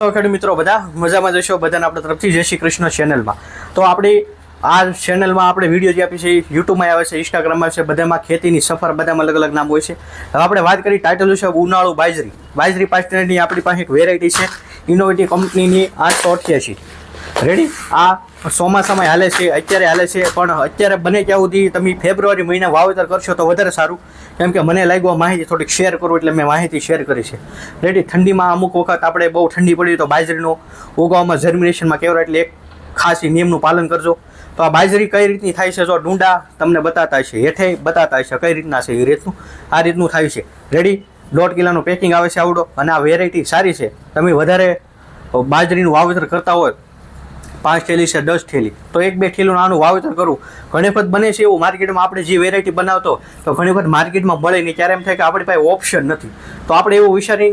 તો ખેડૂત મિત્રો, બધા મજામાં જશો બધાને આપણે તરફથી જય શ્રી કૃષ્ણ ચેનલમાં તો આપણી આ ચેનલમાં આપણે વીડિયો જે આપી છે યુટ્યુબમાં આવે છે ઇન્સ્ટાગ્રામમાં છે, બધામાં ખેતીની સફર, બધામાં અલગ અલગ નામ હોય છે. હવે આપણે વાત કરી ટાઇટલ છે? ઉનાળુ બાજરી. બાજરી પાસ્ટરની આપણી પાસે એક વેરાયટી છે. ઇનોવેટિવ કંપનીની આઠસો અઠ્યાસી. રેડી આ ચોમાસામાં હાલે છે, અત્યારે હાલે છે, પણ અત્યારે બને ત્યાં સુધી તમે ફેબ્રુઆરી મહિના વાવેતર કરશો તો વધારે સારું. કેમ કે મને લાગ્યું આ માહિતી થોડીક શેર કરું એટલે મેં માહિતી શેર કરી છે. રેડી ઠંડીમાં અમુક વખત આપણે બહુ ઠંડી પડી તો બાજરીનો ઉગાવવામાં જર્મિનેશનમાં કહેવાય એટલે એક ખાસ નિયમનું પાલન કરજો. તો આ બાજરી કઈ રીતની થાય છે? જો ડુંડા તમને બતાતા છે હેઠે બતાતા છે કઈ રીતના છે એ રીતનું? આ રીતનું થાય છે. રેડી દોઢ કિલોનું પેકિંગ આવે છે આવડો. અને આ વેરાયટી સારી છે. તમે વધારે બાજરીનું વાવેતર કરતા હોય પાંચ થેલી છે, દસ થેલી. તો એક બે થેલીનું આનું વાવેતર કરવું ઘણી વખત બને છે એવું માર્કેટમાં આપણે જે વેરાયટી બનાવતો, તો ઘણી વખત માર્કેટમાં મળે નહીં. ત્યારે એમ થાય કે આપણી પાસે ઓપ્શન નથી. તો આપણે એવું વિચારી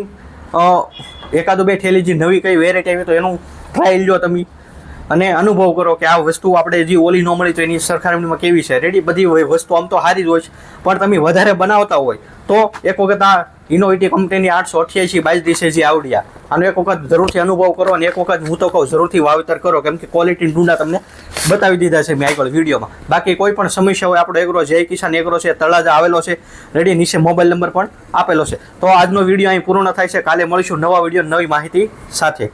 એકાદો બે થેલી જે નવી કઈ વેરાયટી આવી તો એનું ટ્રાયલ લો તમે. અને અનુભવ કરો કે આ વસ્તુ આપણે જે ઓલી ન મળી તો એની સરખામણીમાં કેવી છે. રેડી બધી વસ્તુ આમ તો સારી જ હોય છે. પણ તમે વધારે બનાવતા હોય તો એક વખત આ ઇનોવેટિવ કંપનીની આઠસો અઠ્યાસી છે જે આવડ્યા. આનો એક વખત જરૂરથી અનુભવ કરો અને એક વખત હું તો કહું, જરૂરથી વાવેતર કરો, કેમ કે ક્વોલિટી ડુંડા તમને બતાવી દીધા છે મેં આગળ વિડીયોમાં. બાકી કોઈ પણ સમસ્યા હોય, આપણો એગ્રો જય કિસાન એગ્રો છે, તળાજા આવેલો છે રેડી નીચે મોબાઈલ નંબર પણ આપેલો છે. તો આજનો વીડિયો અહીં પૂર્ણ થાય છે. કાલે મળીશું નવા વીડિયો, નવી માહિતી સાથે.